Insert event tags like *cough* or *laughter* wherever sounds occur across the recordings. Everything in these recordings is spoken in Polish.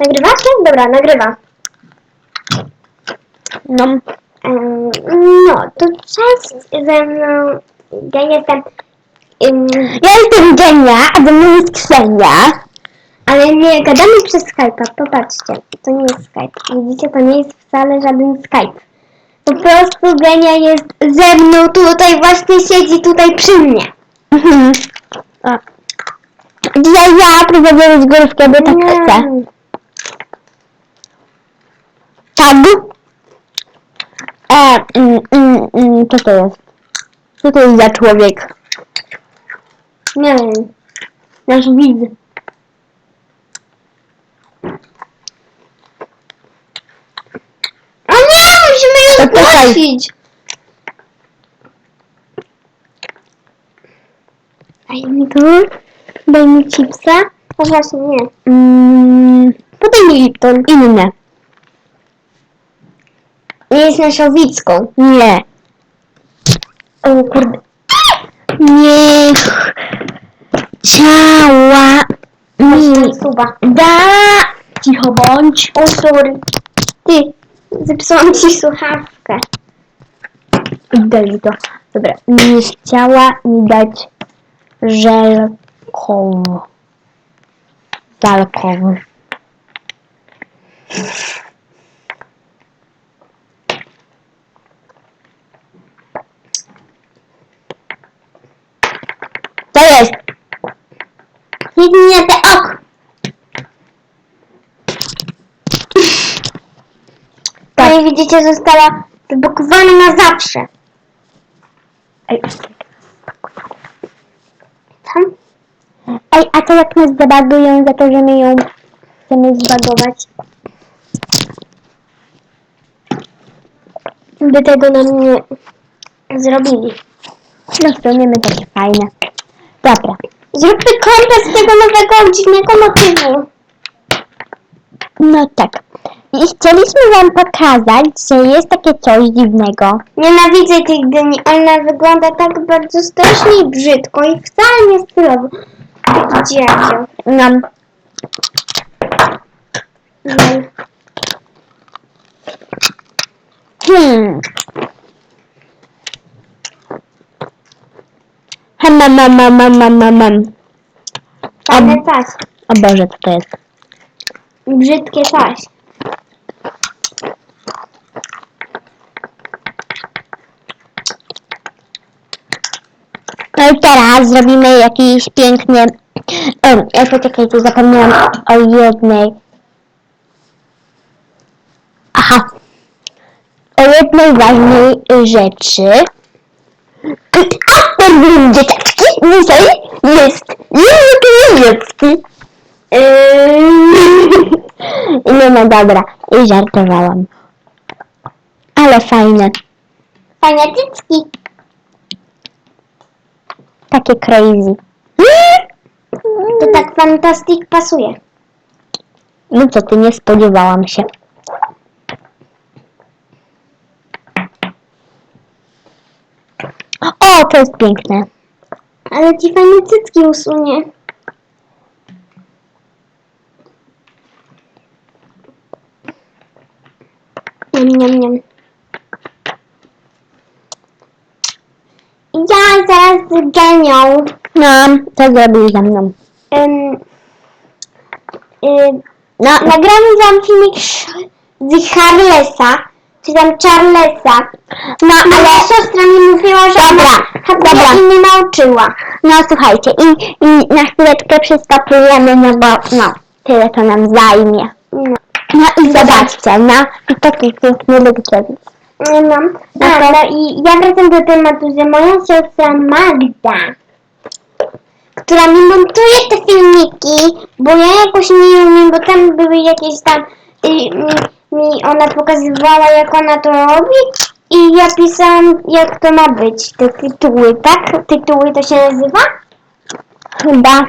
Nagrywacie? Dobra, nagrywa. No, Em, No, to cześć ze mną. Ja jestem. em, ja jestem Genia, a do mnie jest Ksenia. ale nie gadamy przez Skype'a. Popatrzcie, to nie jest Skype. Widzicie, to nie jest wcale żaden Skype. Po prostu Genia jest ze mną tutaj, właśnie siedzi tutaj przy mnie. Mhm. O. Dzisiaj ja prowadzę rozgrywkę, bo tak chcę. Tak? E, mm, mm, mm, co to jest? Co to jest za człowiek? Nie wiem. Nasz widz. O nie, musimy ją To czekaj. zgłosić. Daj mi tu. Daj mi chipsa. No właśnie, nie. Mm, Podaj mi Lipton. inne. Nie jest naszą widzką. Nie. O kurde. Niech ciała mi suba. da... Cicho bądź. O sorry. Ty, zepsułam ci słuchawkę. Daj mi to. Dobra. Niech ciała mi dać żelką. Zalką. To jest. Jedynie te ok. Tak. No i widzicie, została zablokowana na zawsze. Ej, Tam? ej, a co jak nas zabagują za to, że my ją chcemy zbagować? By tego nam nie zrobili. No w sumie my takie fajne. Dobra. Zróbmy kontent z tego nowego dziwnego motywu. No tak. I chcieliśmy wam pokazać, że jest takie coś dziwnego. Nienawidzę tej dyni. Ona wygląda tak bardzo strasznie i brzydko i wcale nie stylowo. Taki dziadzio. No, Lol. hmm. Hem, mam, mam, mam, mam, mam, mam, mam. Fajne Am. taś. O Boże, co to jest? Brzydkie taś. No i teraz zrobimy jakiś piękny... Um, ja poczekajcie, zapomniałam o jednej... Aha. O jednej ważnej rzeczy. A ten był dzieciaczki dzisiaj jest język niemiecki. Yy. *laughs* No, no dobra, i żartowałam. Ale fajne. Fajne cycki. Takie crazy. To tak fantastik pasuje. No co ty, nie spodziewałam się. O, to jest piękne. Ale ci fajne cycki usunie. Niam, niam, niam. Ja zaraz z Genią No, to zrobił za mną. ym, y, No, nagramy wam filmik z Charlesa, czy tam Charlesa. no Ale ale... siostra mi mówiła, że Dobra, ona dobra. chyba mnie nauczyła. No słuchajcie, i, i na chwileczkę przystopujemy, no bo no, tyle to nam zajmie. No. No i zobaczcie, no, i taki piękny Lubkiewicz. No, a, no i ja wracam do tematu, że moja siostra Magda, która mi montuje te filmiki, bo ja jakoś nie umiem, bo tam były jakieś tam, i, mi, mi ona pokazywała jak ona to robi i ja pisałam jak to ma być, te tytuły, tak? Tytuły to się nazywa? Chyba.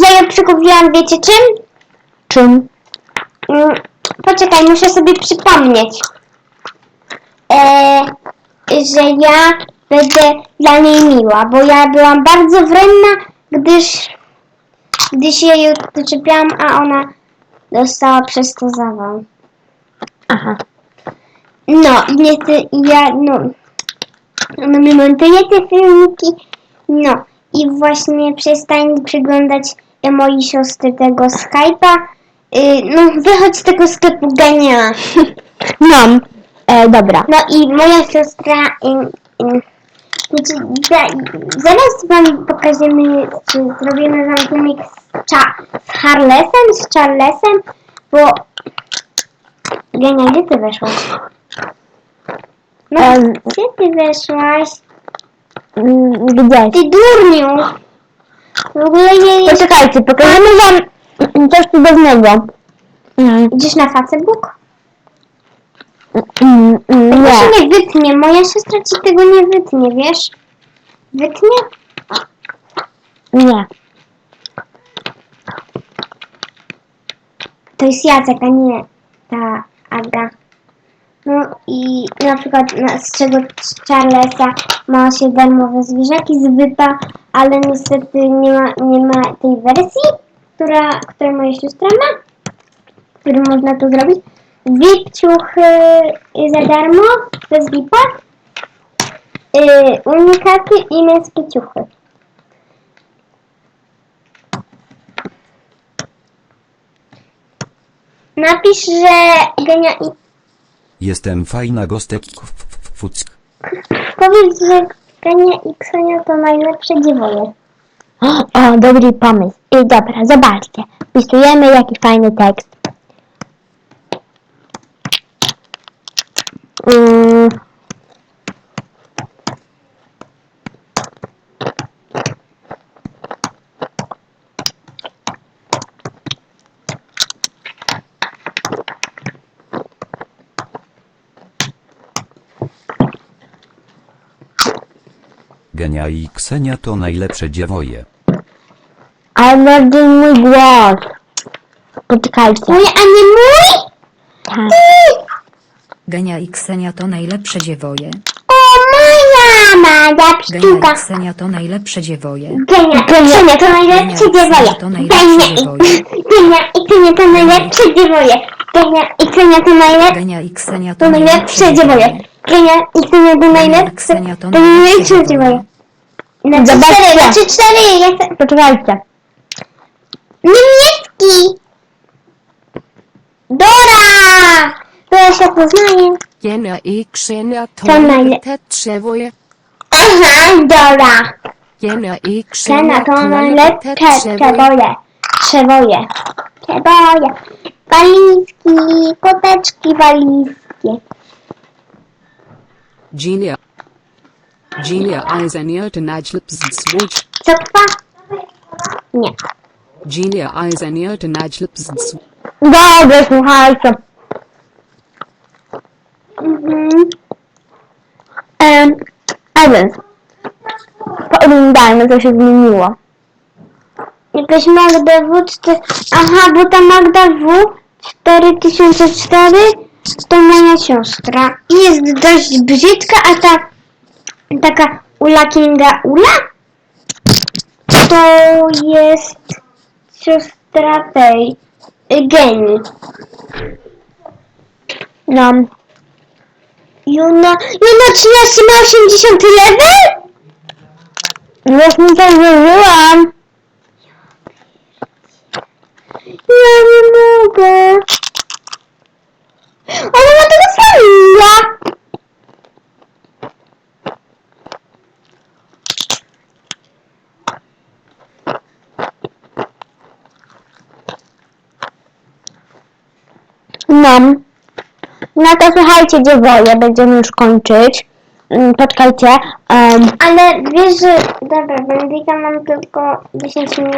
Ja ją przykupiłam, wiecie czym? Czym? Mm, Poczekaj, muszę sobie przypomnieć. E, że ja będę dla niej miła, bo ja byłam bardzo wrenna, gdyż gdy się jej doczepiałam, a ona dostała przez to zawał. Aha. No, i niestety ja, no, no mi montuję te filmiki, no i właśnie przestań przyglądać mojej siostry tego Skype'a. Y, no, wychodź z tego sklepu genia. No, *laughs* e, dobra. No i moja siostra, y, y, znaczy, za, zaraz wam pokażemy, czy zrobimy wam filmik z, Cha- z Harlesem, z Charlesem, bo Genia, gdzie ty weszłaś? No, Em. gdzie ty weszłaś? Mm, Gdzieś. Ty durniu! W ogóle nie. Poczekajcie, pokażemy wam coś cudownego. Mm, Idziesz na Facebook? Mm, Tego nie. się nie wytnie, moja siostra ci tego nie wytnie, wiesz? Wytnie? Nie. To jest Jacek, a nie ta Aga. No i na przykład na, z czego z Charlesa ma się darmowe zwierzaki z wypa, ale niestety nie ma, nie ma tej wersji, która, którą moja siostra ma, którym można to zrobić. VIP ciuchy za darmo, bez VIPa, y, unikaty i męskie ciuchy. Napisz, że Genia i Jestem fajna gostek fuck. Powiedz, że Genia i Ksenia to najlepsze dziewoje. O, dobry pomysł. I dobra, zobaczcie. Wpisujemy jaki fajny tekst. Genia i Ksenia to najlepsze dziewoje. Ale bardziej mój głos. Poczekajcie. Mój, a nie mój? Tak. Genia i Ksenia to najlepsze dziewoje. O, moja mała Genia pszczółka. i Ksenia to najlepsze dziewoje. Genia, Ksenia to najlepsze dziewoje. to najlepsze Genia i dziewoje. Genia i Ksenia to najlepsze dziewoje. Genia i Ksenia to najlepsze Genia i Ksenia to to najlepsze dziewoje. Genia i Ksenia to Genia i najlepsze Ksenia to to najlepsze najlepsze dziewoje. Na trzy Zobaczcie. cztery, na trzy cztery, chcę... Poczekajcie. Niemiecki! Dora! Się poznaje. Genia i Ksenia to To najle- najlepsze dziewoje. Aha, Dora! Genia i Ksena Ksenia to to najlepsze najlepsze dziewoje. przeboje. Przeboje. Przeboje. Walizki, koteczki walizkie. Genia. Genia to najlepsze dziewoje. Co trwa? Nie. Genia najlepsze dziewoje. Dobra, słuchajcie. Mhm. Um, a więc. Pooglądajmy, co się zmieniło. Jakaś Magda W. czte- Aha, bo ta Magda W. 4004 to moja siostra. I jest dość brzydka, a ta taka Ula Kinga Ula to jest siostra tej y, Geni. No. Juna, Juna 13 ma 80 level? Już mi to zużyłam. Ja nie mogę. Ona ma tego samego. No. No to słuchajcie, dziewoje, będziemy już kończyć. Mm, Poczekajcie. Ale wiesz, że... Dobra, Benedika mam tylko 10 minut.